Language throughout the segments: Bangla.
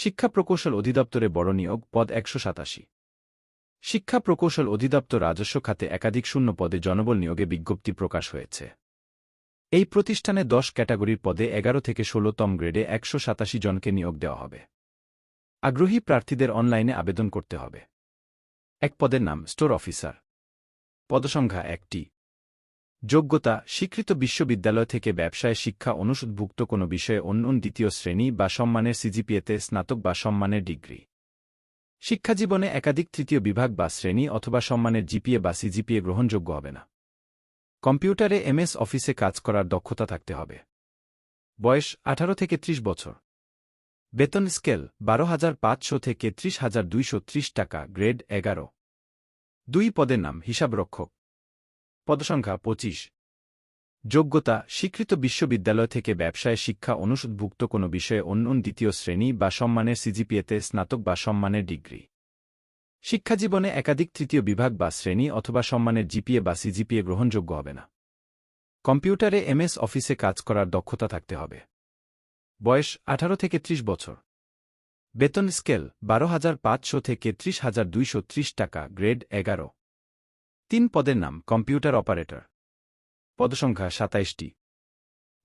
শিক্ষা প্রকৌশল অধিদপ্তরে বড় নিয়োগ, পদ একশো সাতাশি। শিক্ষা প্রকৌশল অধিদপ্তর রাজস্ব খাতে একাধিক শূন্য পদে জনবল নিয়োগে বিজ্ঞপ্তি প্রকাশ হয়েছে। এই প্রতিষ্ঠানে দশ ক্যাটাগরির পদে এগারো থেকে ষোলোতম গ্রেডে একশো সাতাশি জনকে নিয়োগ দেওয়া হবে। আগ্রহী প্রার্থীদের অনলাইনে আবেদন করতে হবে। এক পদের নাম, স্টোর অফিসার। পদসংখ্যা একটি। যোগ্যতা, স্বীকৃত বিশ্ববিদ্যালয় থেকে ব্যবসায় শিক্ষা অনুষদভুক্ত কোনো বিষয়ে অন্য দ্বিতীয় শ্রেণি বা সম্মানের সিজিপিএতে স্নাতক বা সম্মানের ডিগ্রি। শিক্ষাজীবনে একাধিক তৃতীয় বিভাগ বা শ্রেণি অথবা সম্মানের জিপিএ বা সিজিপিএ গ্রহণযোগ্য হবে না। কম্পিউটারে এমএস অফিসে কাজ করার দক্ষতা থাকতে হবে। বয়স আঠারো থেকে ত্রিশ বছর। বেতন স্কেল বারো হাজার পাঁচশো থেকে ত্রিশ হাজার দুইশো ত্রিশ টাকা, গ্রেড এগারো। দুই পদের নাম, হিসাবরক্ষক। পদসংখ্যা পঁচিশ। যোগ্যতা, স্বীকৃত বিশ্ববিদ্যালয় থেকে ব্যবসায় শিক্ষা অনুষদভুক্ত কোনো বিষয়ে অন্য দ্বিতীয় শ্রেণি বা সম্মানের সিজিপিএতে স্নাতক বা সম্মানের ডিগ্রি। শিক্ষাজীবনে একাধিক তৃতীয় বিভাগ বা শ্রেণি অথবা সম্মানের জিপিএ বা সিজিপিএ গ্রহণযোগ্য হবে না। কম্পিউটারে এমএস অফিসে কাজ করার দক্ষতা থাকতে হবে। বয়স আঠারো থেকে ত্রিশ বছর। বেতন স্কেল বারো হাজার পাঁচশো থেকে ত্রিশ টাকা, গ্রেড এগারো। তিন পদের নাম কম্পিউটার অপারেটর। পদসংখ্যা সাতাইশটি।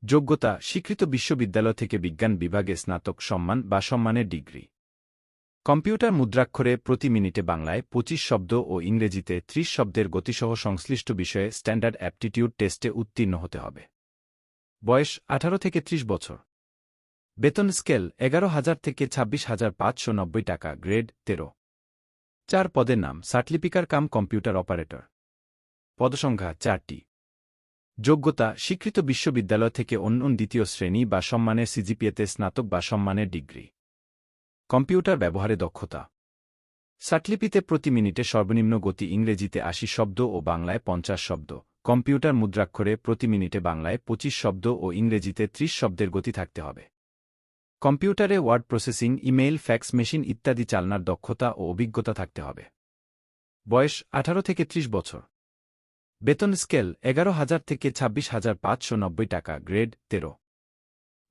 যোগ্যতা, স্বীকৃত বিশ্ববিদ্যালয় থেকে বিজ্ঞান বিভাগে স্নাতক সম্মান বা সম্মানের ডিগ্রি। কম্পিউটার মুদ্রাক্ষরে প্রতি মিনিটে বাংলায় পঁচিশ শব্দ ও ইংরেজিতে ত্রিশ শব্দের গতিসহ সংশ্লিষ্ট বিষয়ে স্ট্যান্ডার্ড অ্যাপটিটিউড টেস্টে উত্তীর্ণ হতে হবে। বয়স আঠারো থেকে ত্রিশ বছর। বেতন স্কেল এগারো হাজার থেকে ছাব্বিশ হাজার পাঁচশো নব্বই টাকা, গ্রেড তেরো। চার পদের নাম সার্টিফিকার কাম কম্পিউটার অপারেটর। পদসংখ্যা চারটি। যোগ্যতা, স্বীকৃত বিশ্ববিদ্যালয় থেকে অন্য দ্বিতীয় শ্রেণি বা সম্মানের সিজিপিএতে স্নাতক বা সম্মানের ডিগ্রি। কম্পিউটার ব্যবহারে দক্ষতা। সাটলিপিতে প্রতি মিনিটে সর্বনিম্ন গতি ইংরেজিতে আশি শব্দ ও বাংলায় পঞ্চাশ শব্দ। কম্পিউটার মুদ্রাক্ষরে প্রতি মিনিটে বাংলায় পঁচিশ শব্দ ও ইংরেজিতে ত্রিশ শব্দের গতি থাকতে হবে। কম্পিউটারে word processing, email, fax machine ইত্যাদি চালনার দক্ষতা ও অভিজ্ঞতা থাকতে হবে। বয়স আঠারো থেকে ত্রিশ বছর। বেতন স্কেল এগারো হাজার থেকে ছাব্বিশ হাজার পাঁচশো নব্বই টাকা, গ্রেড তেরো।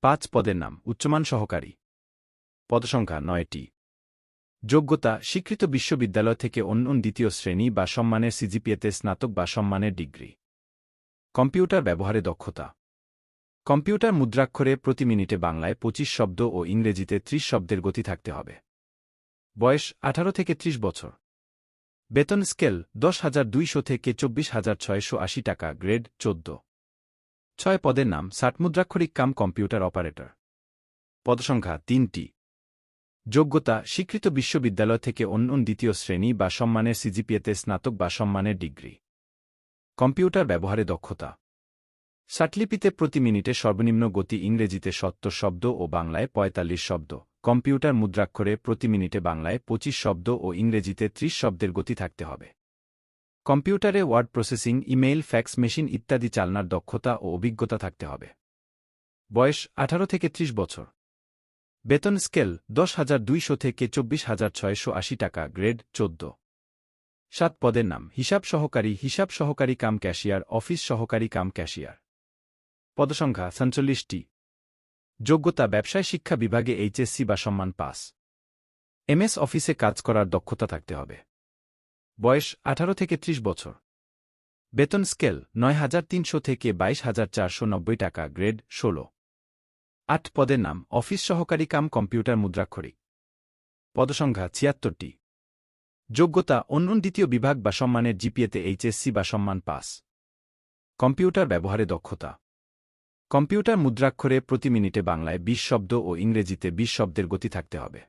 পাঁচ পদের নাম, উচ্চমান সহকারী। পদসংখ্যা, নয়টি। যোগ্যতা, স্বীকৃত বিশ্ববিদ্যালয় থেকে অন্য দ্বিতীয় শ্রেণি বা সম্মানের সিজিপিএতে স্নাতক বা সম্মানের ডিগ্রি। কম্পিউটার ব্যবহারে দক্ষতা। কম্পিউটার মুদ্রাক্ষরে প্রতি মিনিটে বাংলায় পঁচিশ শব্দ ও ইংরেজিতে ত্রিশ শব্দের গতি থাকতে হবে। বয়স আঠারো থেকে ত্রিশ বছর। বেতন স্কেল দশ হাজার দুইশো থেকে চব্বিশ হাজার ছয়শো আশি টাকা, গ্রেড চোদ্দ। ছয় পদের নাম ষাটমুদ্রাক্ষরিক কাম কম্পিউটার অপারেটর। পদসংখ্যা তিনটি। যোগ্যতা স্বীকৃত বিশ্ববিদ্যালয় থেকে অন্য দ্বিতীয় শ্রেণি বা সম্মানের সিজিপিএতে স্নাতক বা সম্মানের ডিগ্রি। কম্পিউটার ব্যবহারে দক্ষতা। সাটলিপিতে প্রতি মিনিটে সর্বনিম্ন গতি ইংরেজিতে সত্তর শব্দ ও বাংলায় পঁয়তাল্লিশ শব্দ। কম্পিউটার মুদ্রাক্ষরে প্রতি মিনিটে বাংলায় পঁচিশ শব্দ ও ইংরেজিতে ত্রিশ শব্দের গতি থাকতে হবে। কম্পিউটারে word processing, email, fax machine ইত্যাদি চালনার দক্ষতা ও অভিজ্ঞতা থাকতে হবে। বয়স আঠারো থেকে ত্রিশ বছর। বেতন স্কেল দশ হাজার দুইশো থেকে চব্বিশ হাজার ছয়শো আশি টাকা, গ্রেড চোদ্দ। সাত পদের নাম, হিসাব সহকারী হিসাব সহকারী কাম ক্যাশিয়ার, অফিস সহকারী কাম ক্যাশিয়ার। পদসংখ্যা, সাতচল্লিশটি। যোগ্যতা ব্যবসায় শিক্ষা বিভাগে এইচএসসি বা সম্মান পাস। এমএস অফিসে কাজ করার দক্ষতা থাকতে হবে। বয়স আঠারো থেকে ত্রিশ বছর। বেতন স্কেল নয় হাজার তিনশো থেকে বাইশ হাজার চারশো নব্বই টাকা, গ্রেড ষোলো। আট পদের নাম, অফিস সহকারী কাম কম্পিউটার মুদ্রাক্ষরিক। পদসংখ্যা ছিয়াত্তরটি। যোগ্যতা অন্য দ্বিতীয় বিভাগ বা সম্মানের জিপিএতে এইচএসসি বা সম্মান পাস। কম্পিউটার ব্যবহারে দক্ষতা। কম্পিউটার মুদ্রাক্ষরে প্রতি মিনিটে বাংলায় বিশ শব্দ ও ইংরেজিতে বিশ শব্দের গতি থাকতে হবে।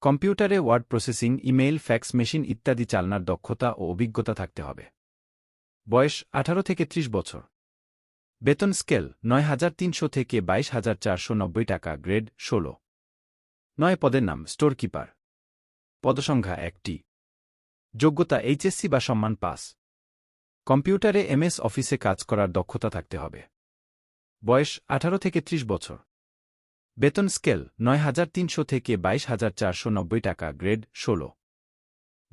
কম্পিউটারে word processing, email, fax machine ইত্যাদি চালনার দক্ষতা ও অভিজ্ঞতা থাকতে হবে। বয়স আঠারো থেকে ত্রিশ বছর। বেতন স্কেল, নয় হাজার তিনশো থেকে বাইশ হাজার চারশো নব্বই টাকা, গ্রেড ষোলো। নয় পদের নাম স্টোর কিপার পদসংখ্যা একটি। যোগ্যতা এইচএসসি বা সম্মান পাস। কম্পিউটারে এমএস অফিসে কাজ করার দক্ষতা থাকতে হবে। বয়স আঠারো থেকে ত্রিশ বছর। বেতন স্কেল নয় হাজার তিনশো থেকে বাইশ হাজার চারশো নব্বই টাকা, গ্রেড ষোলো।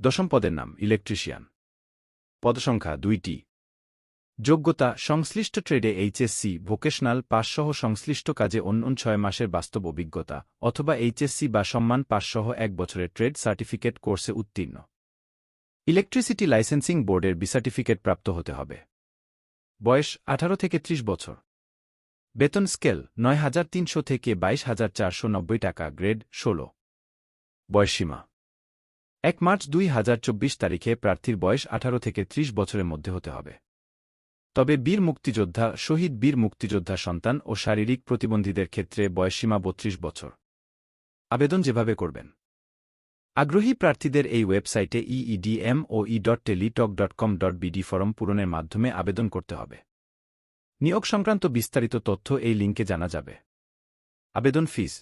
দশম পদের নাম, ইলেকট্রিশিয়ান। পদসংখ্যা দুইটি। যোগ্যতা, সংশ্লিষ্ট ট্রেডে এইচএসসি ভোকেশনাল, পাসসহ সংশ্লিষ্ট কাজে অন্য ছয় মাসের বাস্তব অভিজ্ঞতা, অথবা এইচএসসি বা সম্মান পাসসহ এক বছরের ট্রেড সার্টিফিকেট কোর্সে উত্তীর্ণ। ইলেকট্রিসিটি লাইসেন্সিং বোর্ডের বি সার্টিফিকেট প্রাপ্ত হতে হবে। বয়স আঠারো থেকে ত্রিশ বছর। বেতন স্কেল নয় হাজার তিনশো থেকে বাইশ হাজার চারশো নব্বই টাকা, গ্রেড ষোলো। বয়সীমা এক মার্চ দুই হাজার চব্বিশ তারিখে প্রার্থীর বয়স আঠারো থেকে ত্রিশ বছরের মধ্যে হতে হবে। তবে বীর মুক্তিযোদ্ধা, শহীদ বীর মুক্তিযোদ্ধা সন্তান ও শারীরিক প্রতিবন্ধীদের ক্ষেত্রে বয়সসীমা বত্রিশ বছর। আবেদন যেভাবে করবেন। আগ্রহী প্রার্থীদের এই ওয়েবসাইটে EEDM O E dot Teletalk dot com dot BD form পূরণের মাধ্যমে আবেদন করতে হবে। নিয়োগ সংক্রান্ত বিস্তারিত তথ্য এই লিঙ্কে জানা যাবে। আবেদন ফিস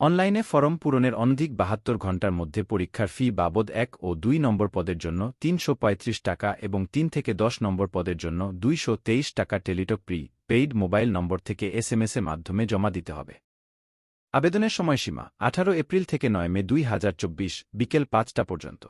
অনলাইনে ফরম পূরণের অনধিক বাহাত্তর ঘণ্টার মধ্যে পরীক্ষার ফি বাবদ এক ও দুই নম্বর পদের জন্য তিনশো পঁয়ত্রিশ টাকা এবং তিন থেকে দশ নম্বর পদের জন্য দুইশ তেইশ টাকা Teletalk prepaid mobile number থেকে এসএমএস এর মাধ্যমে জমা দিতে হবে। আবেদনের সময়সীমা আঠারো এপ্রিল থেকে নয় মে দুই হাজার চব্বিশ, বিকেল পাঁচটা পর্যন্ত।